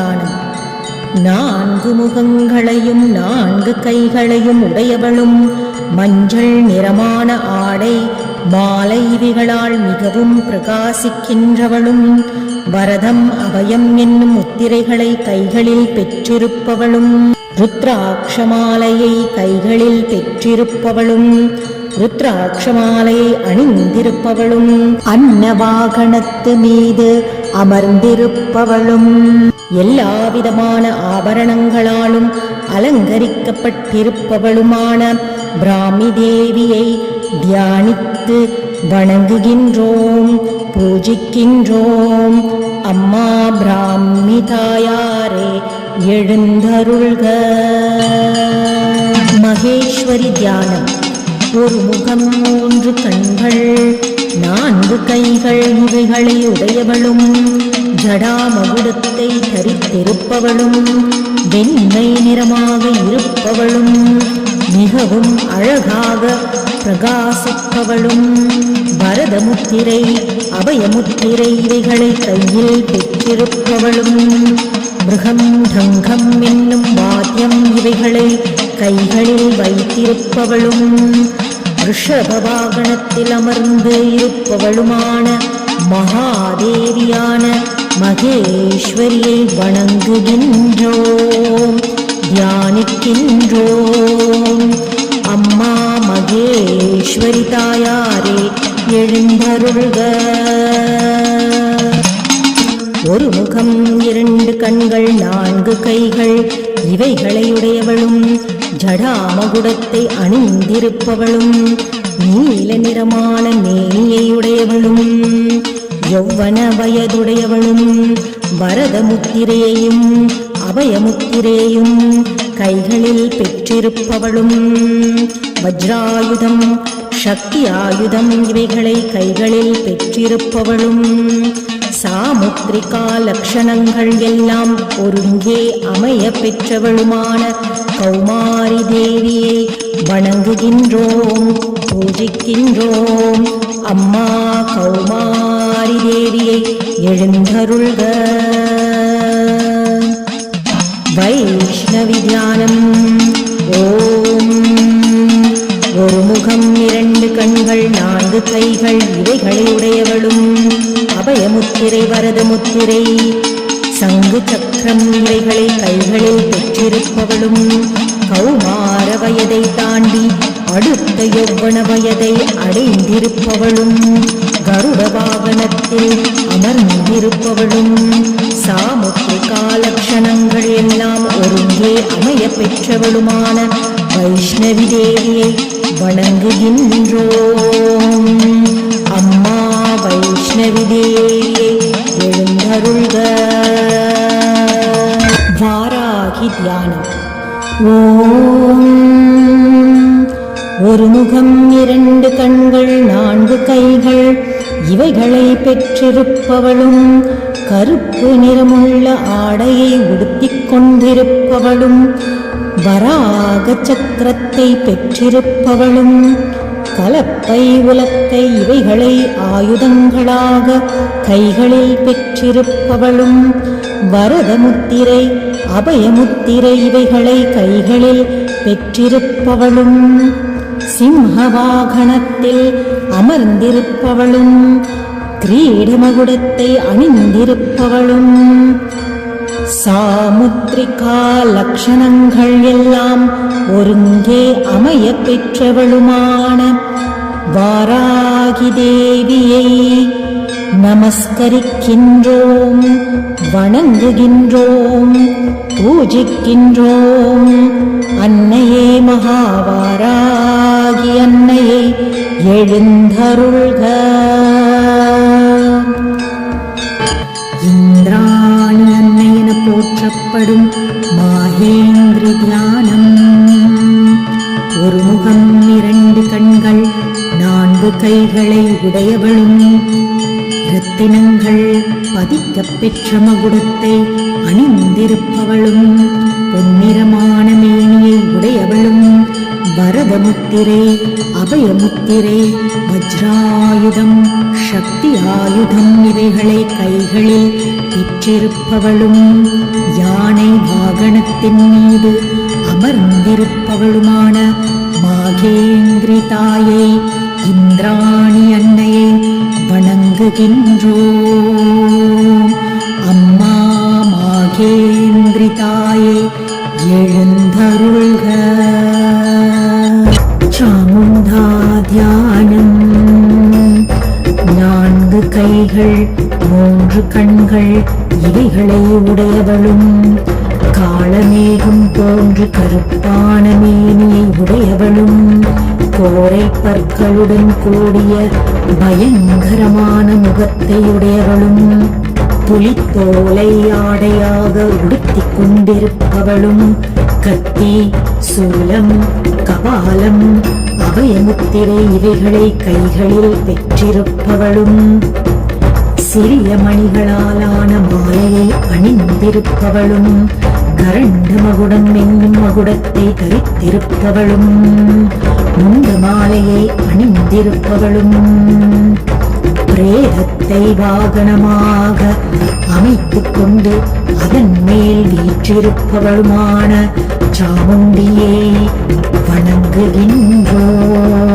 தியானம் நான்கு முகங்களையும் நான்கு கைகளையும் உடையவளும் மஞ்சள் நிறமான ஆடை மாலைவிகளால் மிகவும் பிரகாசிக்கின்றவளும் வரதம் அபயம் என்னும் முத்திரைகளை கைகளில் பெற்றிருப்பவளும் ருத்ராட்சமாலையை கைகளில் பெற்றிருப்பவளும் ருத்ராட்சமாலையை அணிந்திருப்பவளும் அன்னவாகனத்து மீது அமர்ந்திருப்பவளும் எல்லாவிதமான ஆபரணங்களாலும் அலங்கரிக்கப்பட்டிருப்பவளுமான பிராமி தேவியை தியானித்து வணங்குகின்றோம் பூஜிக்கின்றோம். அம்மா பிராமி தாயாரே எழுந்தருள்க. மகேஸ்வரி தியானம். ஒரு முகம் மூன்று கண்கள் நான்கு கைகள் இவைகளை உடையவளும். ஜடாமகுடத்தை தரித்திருப்பவளும் வெண்மை நிறமாக இருப்பவளும் மிகவும் அழகாக பிரகாசிப்பவளும் பரதமுத்திரை அபயமுத்திரை இவைகளை கையில் பெற்றிருப்பவளும் மிருகம் டங்கம் என்னும் வாத்தியம் இவைகளை கைகளில் வைத்திருப்பவளும் ரிஷப வாகனத்தில் அமர்ந்து இருப்பவளுமான மகாதேவியான மகேஸ்வரியை வணங்குகின்றோம் தியானிக்கின்றோம் அம்மா மகேஸ்வரி தாயாரே எழுந்தருள்க. ஒரு முகம் இரண்டு கண்கள் நான்கு கைகள் இவைகளையுடையவளும் ஜடாமகுடத்தை அணிந்திருப்பவளும் நீல நிறமான மேனியையுடையவளும் உடையவளும். யௌவன வயதுடையவளும் வரத முத்திரையையும் அபயமுத்திரையையும் கைகளில் பெற்றிருப்பவளும். வஜ்ராயுதம் சக்தி ஆயுதம் இவைகளை கைகளில் பெற்றிருப்பவளும். சாமுத்ரிகா லக்ஷணங்கள் எல்லாம் ஒருங்கே அமைய பெற்றவளுமான கௌமாரி தேவியை வணங்குகின்றோம் பூஜிக்கின்றோம். அம்மா கௌமாரி தேவியை எழுந்தருள்க. வைஷ்ணவி தியானம். ஓம். ஒரு முகம் இரண்டு கண்கள் நான்கு கைகள் இவைகளை உடையவளும் அபயமுத்திரை வரது முத்திரை சங்கு சக்கரம் இவைகளை கைகளில் பெற்றிருப்பவளும் கௌமார வயதை தாண்டி அடுத்த யௌவன வயதை அடைந்திருப்பவளும் கருட வாகனத்தில் அமர்ந்திருப்பவளும். சாமுத்திரிகா லட்சணங்கள் எல்லாம் ஒருங்கே அமைய பெற்றவளுமான வைஷ்ணவி தேவியை வணங்குகின்றோம். அம்மா வைஷ்ணவி தேவியை எழுந்தருள்க. வாராகி தியானம். ஓம். ஒரு முகம் இரண்டு கண்கள் நான்கு கைகள். இவைகளை பெற்றிருப்பவளும் கருப்பு நிறமுள்ள ஆடையை உடுத்திக் கொண்டிருப்பவளும் வராக சக்கரத்தை பெற்றிருப்பவளும் கலப்பை உலக்கை இவைகளை ஆயுதங்களாக கைகளில் பெற்றிருப்பவளும் வரதமுத்திரை அபயமுத்திரை இவைகளை கைகளில் பெற்றிருப்பவளும். சிம்ஹவாகனத்தில் அமர்ந்திருப்பவளும் கிரீடமகுடத்தை அணிந்திருப்பவளும். சாமுத்ரிகா லக்ஷணங்கள் எல்லாம் ஒருங்கே அமைய பெற்றவளுமான வாராகி தேவியை நமஸ்கரிக்கின்றோம் வணங்குகின்றோம் பூஜிக்கின்றோம். அன்னையே மகாவாராகி அன்னையை எழுந்தருள்க. இந்திராணி அன்னை என போற்றப்படும் மாகேந்திரி தியானம். ஒரு முகம் இரண்டு கண்கள் நான்கு கைகளை உடையவளும் பதிக்கப் பெற்ற மகுடத்தை அணிந்திருப்பவளும் பொன்னிறமான மேனியை உடையவளும் வரதமுத்திரை அபயமுத்திரை வஜ்ராயுதம் சக்தி ஆயுதம் இவைகளை கைகளில் பெற்றிருப்பவளும் யானை வாகனத்தின் மீது அமர்ந்திருப்பவளுமான மாகேந்திரி தாயை இந்திராணி அன்னையை வணங்குகின்றோ சாமுண்டா தியானம் நான்கு கைகள் மூன்று கண்கள் இவைகளை உடையவளும். காலமேகம் போன்று கருப்பான மேனியை உடையவளும். கோரை பற்களுடன் கூடிய பயங்கரமான முகத்தை உடையவளும். புலித்தோலை ஆடையாக உடுத்திக் கொண்டிருப்பவளும். கத்தி சூலம் கபாலம் அபயமுத்திரை இவைகளை கைகளில் பெற்றிருப்பவளும். சிறிய மணிகளாலான மாலையை அணிந்திருப்பவளும். கரண்ட மகுடம் என்னும் மகுடத்தை தரித்திருப்பவளும். முந்த மாலையை அணிந்திருப்பவளும். பிரேதத்தை வாகனமாக அமைத்துக் கொண்டு அதன் மேல் வீற்றிருப்பவளுமான சாமுண்டியை வணங்குகின்றோம்.